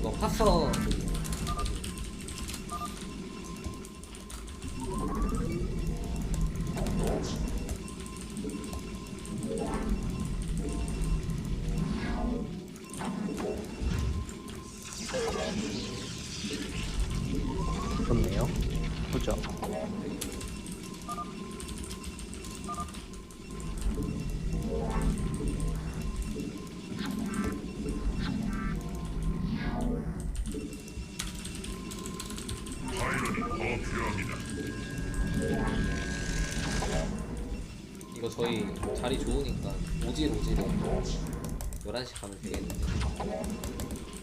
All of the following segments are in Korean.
이거 파서 이거 저희 자리 좋으니까 오질 오질에 11시 가면 되겠는데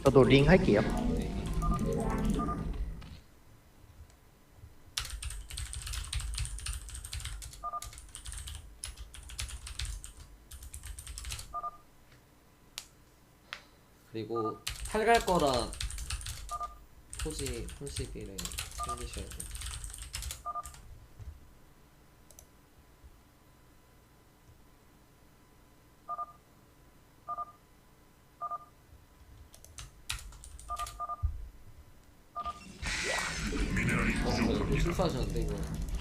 저도 링 할게요. 네. 그리고 팔갈 거라 토지 홀시비를 챙기셔야 돼요. 어, 실수하셨는데 이거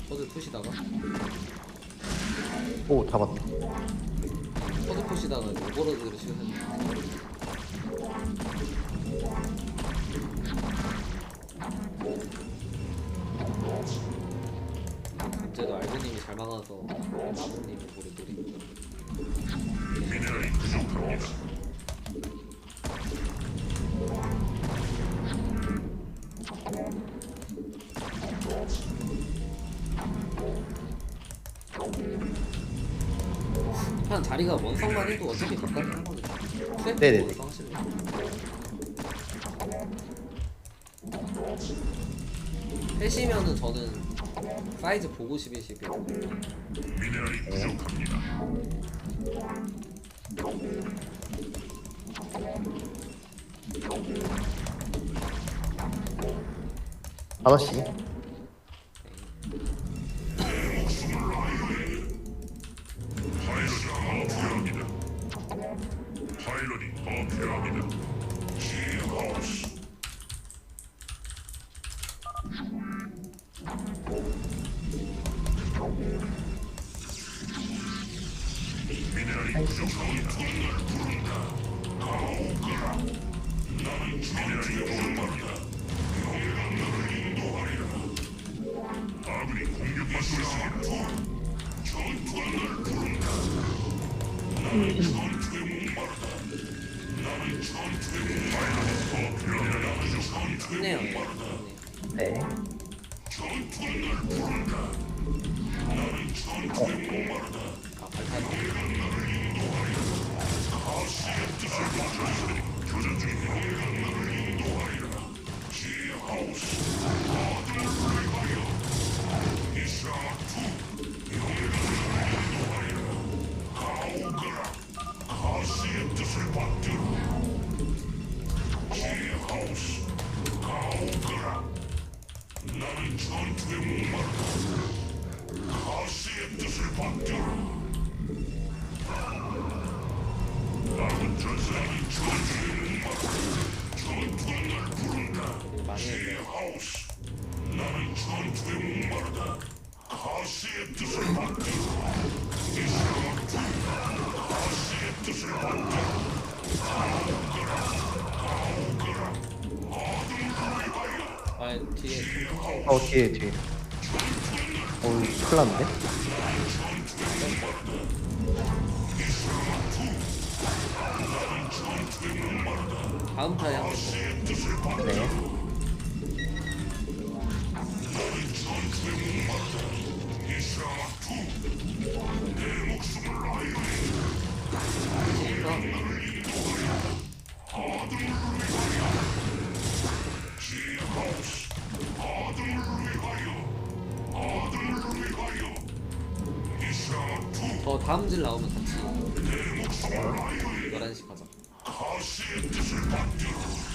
퍼드 푸시다가 오, 잡았다. 퍼드 푸시다가 이거 오버로드를 씌우셨는데 알고님이 잘 막아서 마부님이 우리 노리고 한 자리가 원성만 해도 어차피 가까이 하거든요. 네네네. 싸우실래요? 해시면은 저는 사이즈 보고 11시고요. 다섯 시. 파일럿이 더 필요합니다. 지하우스 힘내요. 네. 네. 아 발판. 나는 전투에 목마르다. 가시의 뜻을 받들어. 나는 전사는 전투에 목마르다. 전투가 날 부른다. 지하우스 나는 전투에 목마르다. 가시의 뜻을 받들어. 가시의 뜻을 받들어. 아 뒤에 어, 뒤에, 뒤에. 어, 큰일 났는데? 다음 더. 네. 더 다음 질 나오면 같이 11시 가자. 가시의 뜻을 받들어.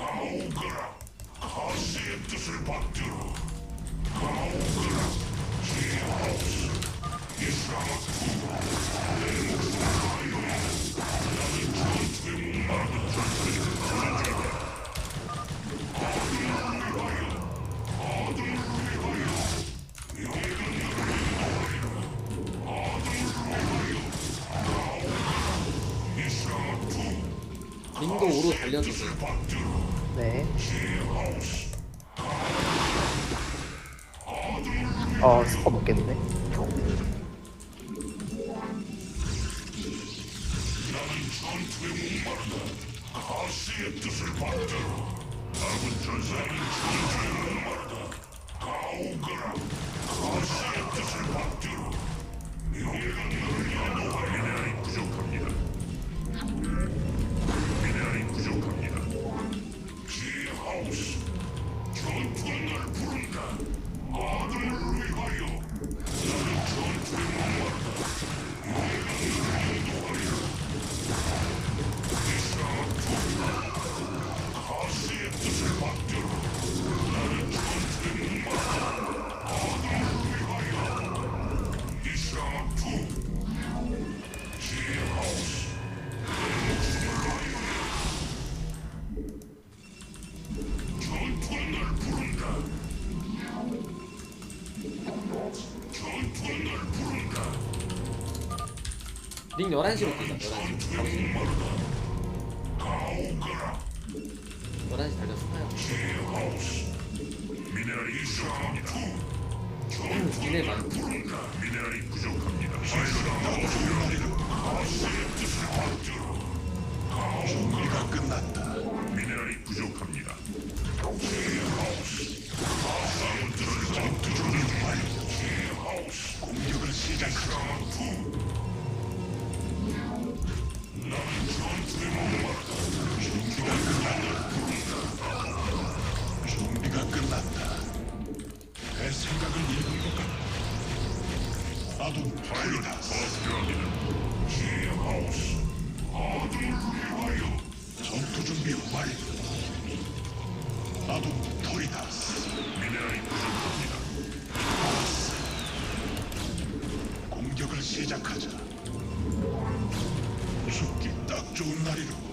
이샤투 다이럭스가 되어야 전투를 부른다. 이샤투 가오거라. 이샤투 링 무시하고 11시 네. 이샤 투 11시로 들어가 이샤 투 가오거라 가시의 뜻을 받들어 가오거라 지하우스 이샤 투 링도 오로 달려주세요 네. 어, 스커 먹겠는데? 링 11시로 뛰자 11시 가보시 가오거라 11시 달려서 파요 지하우스 미네랄이 부족합니다 시작하자. 죽기 딱 좋은 날이로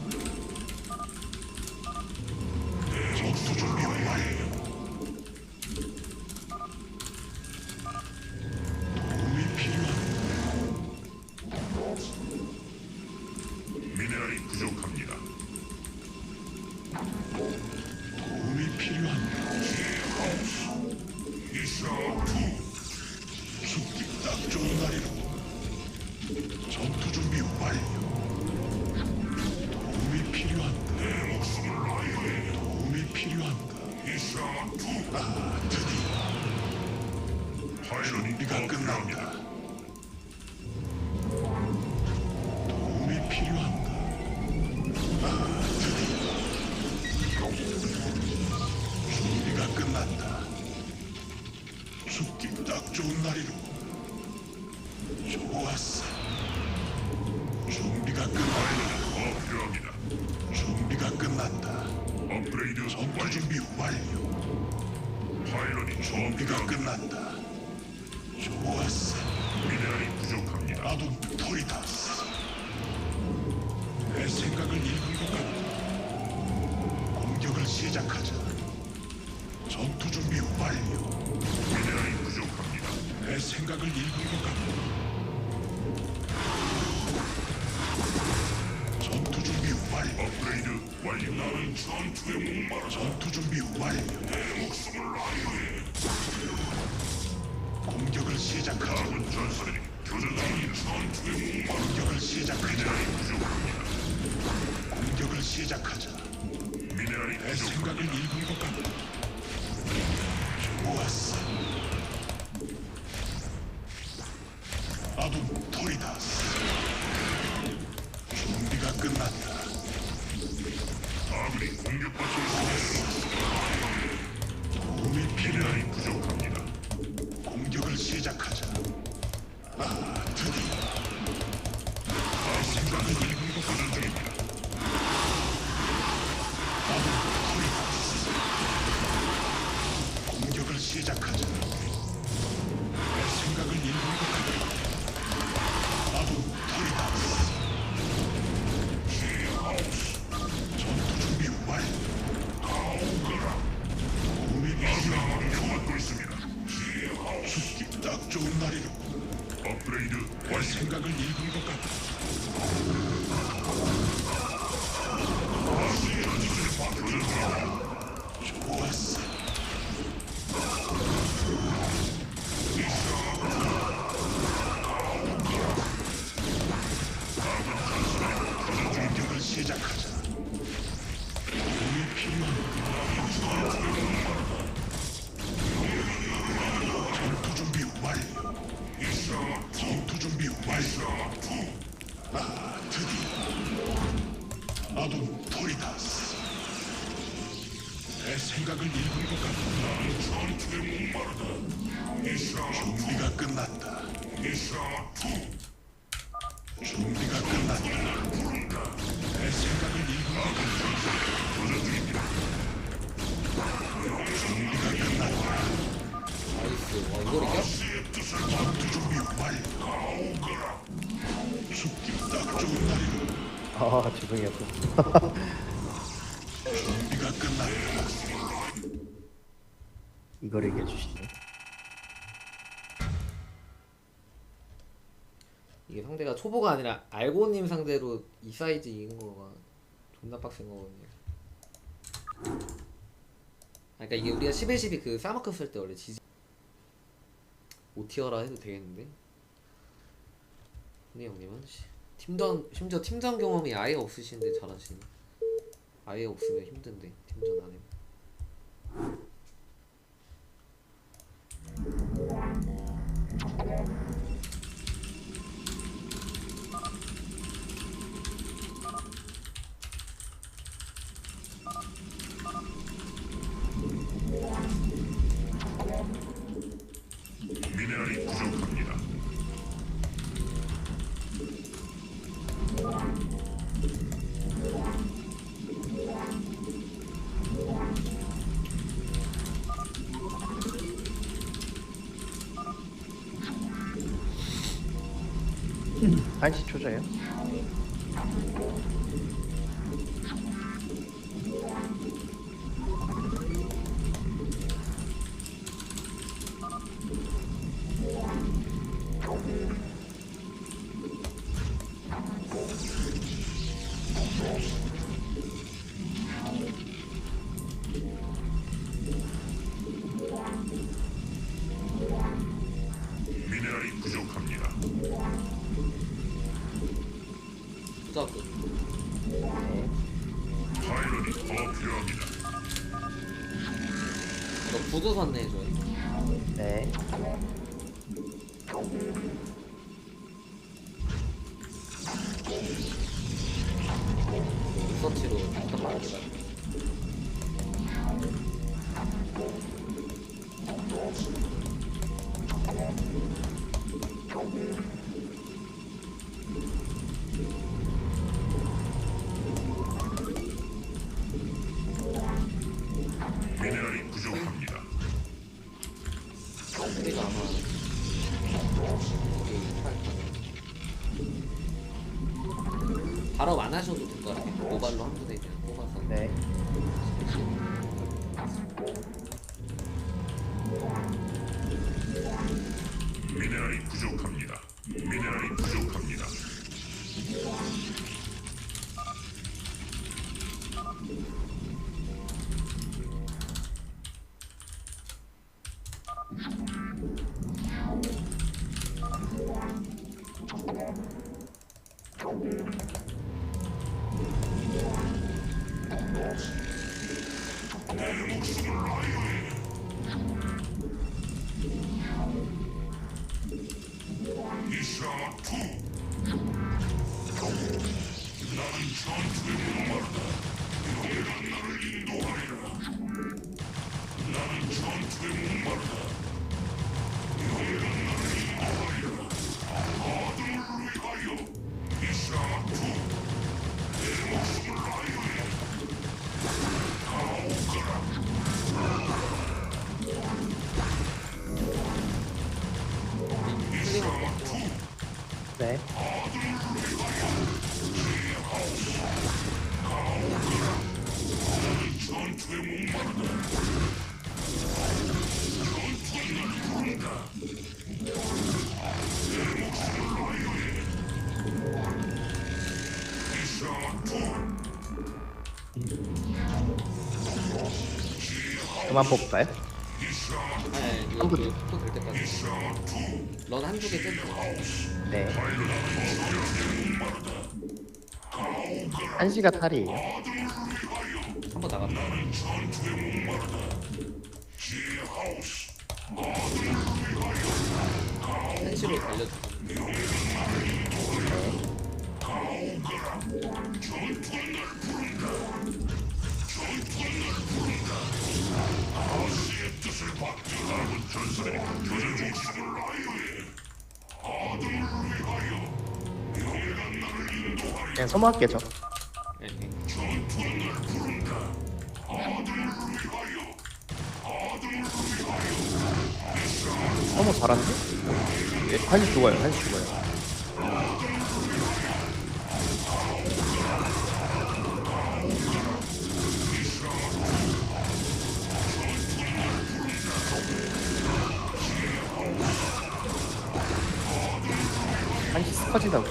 준비가 끝난다. 좋았어. 미네랄이 부족합니다. 나도 토리다스. 내 생각을 읽은 것 같다. 공격을 시작하자. 전투 준비 완료. 미네랄이 부족합니다. 내 생각을 읽은 것 같다. 업그레이드 완료. 나는 전투에 목마르다. 전투 준비 완료. 내 목숨을 라이어에. 공격을 시작하자. 남은 전설이 교전장인 전투에 목마르다. 공격을 시작하자. 미네랄이 부족합니다. 공격을 시작하자. 미네랄이 내 생각을 읽은 것 같다. 좋았어. 죄송해요. 이걸 얘기해 주시네. 이게 상대가 초보가 아니라 알고님 상대로 이 사이즈 이긴 거가 존나 빡센 거거든요. 아, 그러니까 이게 우리가 11, 12그 사마크 쓸 때 원래 지지 오티어라 해도 되겠는데? 근데 형님은 씨. 팀전 심지어 팀전 경험이 아예 없으신데 잘하시네 아예 없으면 힘든데 팀전 안 해도. 한시 초자예요? ganas, 그만 뽑을까요? 아니 이거 한분. 또될 때까지 런 한두 개돼 네. 한시가 탈이에요. 한번 나갔다 한시로 달려주고 그냥 소모할게요 저. 네, 네. 소모 잘하는데? 네, 한시 죽어요. 한시 죽어요. 한시 스커지다 보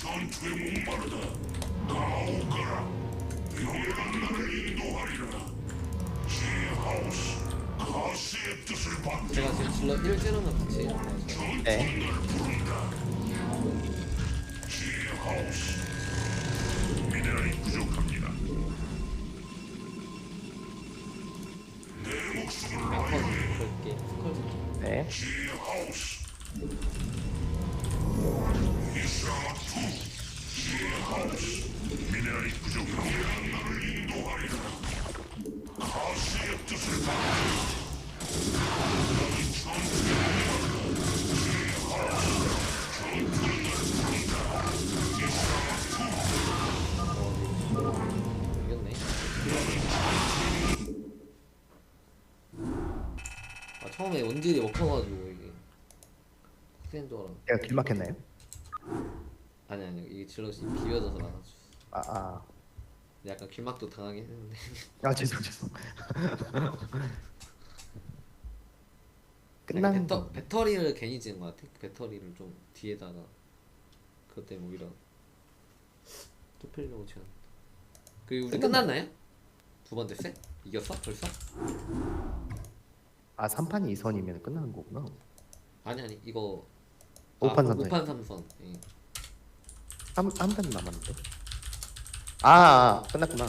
전투에. 제가 지금 질러 1찌르면 같이 네. 제하우스. 미네랄이 부족합니다. 내 목숨을 컷 걸게 좀 네. 제하우스. 원딜이 먹혀가지고 이게 알았는데 제가 길 막혔나요? 아니 아니 이게 질럿이 비벼져서 나가지고 아, 아. 약간 길막도 당하긴 했는데 아, 죄송, 죄송. 끝난 배터, 거. 배터리를 괜히 찍은 것 같아 배터리를 좀 뒤에다가 그것 때문에 오히려 좁히려고 치는 그 우리 끝났나요? 두 번째 set? 이겼어? 벌써? 아, 3판이 2선이면 끝나는 거구나. 아니 아니 이거 오판 아, 삼선. 5판 3선 예. 한, 한판 남았는데. 아, 아, 끝났구나.